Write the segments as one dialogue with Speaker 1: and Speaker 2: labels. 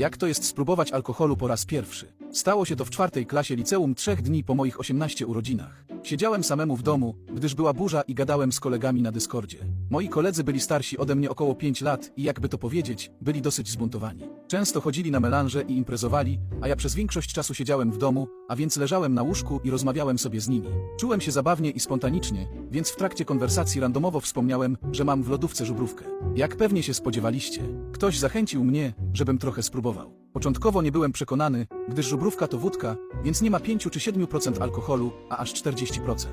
Speaker 1: Jak to jest spróbować alkoholu po raz pierwszy? Stało się to w czwartej klasie liceum trzech dni po moich 18 urodzinach. Siedziałem samemu w domu, gdyż była burza i gadałem z kolegami na Dyskordzie. Moi koledzy byli starsi ode mnie około 5 lat i jakby to powiedzieć, byli dosyć zbuntowani. Często chodzili na melanże i imprezowali, a ja przez większość czasu siedziałem w domu, a więc leżałem na łóżku i rozmawiałem sobie z nimi. Czułem się zabawnie i spontanicznie, więc w trakcie konwersacji randomowo wspomniałem, że mam w lodówce żubrówkę. Jak pewnie się spodziewaliście, ktoś zachęcił mnie, żebym trochę spróbował. Początkowo nie byłem przekonany, gdyż żubrówka to wódka, więc nie ma 5 czy 7% alkoholu, a aż 40%.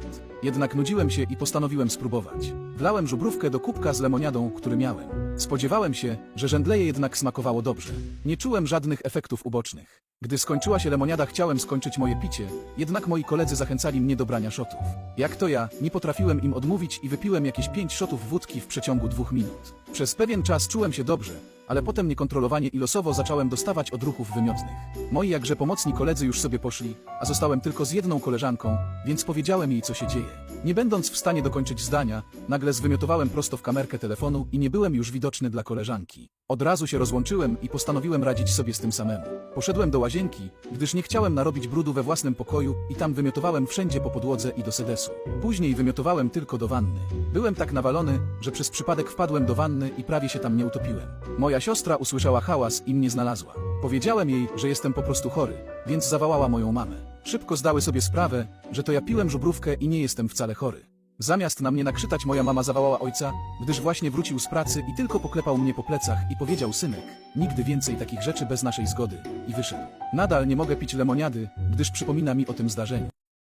Speaker 1: Jednak nudziłem się i postanowiłem spróbować. Wlałem żubrówkę do kubka z lemoniadą, który miałem. Spodziewałem się, że żędleje jednak smakowało dobrze. Nie czułem żadnych efektów ubocznych. Gdy skończyła się lemoniada chciałem skończyć moje picie, jednak moi koledzy zachęcali mnie do brania szotów. Jak to ja, nie potrafiłem im odmówić i wypiłem jakieś 5 szotów wódki w przeciągu dwóch minut. Przez pewien czas czułem się dobrze, ale potem niekontrolowanie i losowo zacząłem dostawać odruchów wymiotnych. Moi jakże pomocni koledzy już sobie poszli, a zostałem tylko z jedną koleżanką, więc powiedziałem jej co się dzieje. Nie będąc w stanie dokończyć zdania, nagle zwymiotowałem prosto w kamerkę telefonu i nie byłem już widoczny dla koleżanki. Od razu się rozłączyłem i postanowiłem radzić sobie z tym samemu. Poszedłem do łazienki, gdyż nie chciałem narobić brudu we własnym pokoju i tam wymiotowałem wszędzie po podłodze i do sedesu. Później wymiotowałem tylko do wanny. Byłem tak nawalony, że przez przypadek wpadłem do wanny i prawie się tam nie utopiłem. Moja siostra usłyszała hałas i mnie znalazła. Powiedziałem jej, że jestem po prostu chory, więc zawołała moją mamę. Szybko zdały sobie sprawę, że to ja piłem żubrówkę i nie jestem wcale chory. Zamiast na mnie nakrzyczać moja mama zawołała ojca, gdyż właśnie wrócił z pracy i tylko poklepał mnie po plecach i powiedział synek, nigdy więcej takich rzeczy bez naszej zgody i wyszedł. Nadal nie mogę pić lemoniady, gdyż przypomina mi o tym zdarzeniu.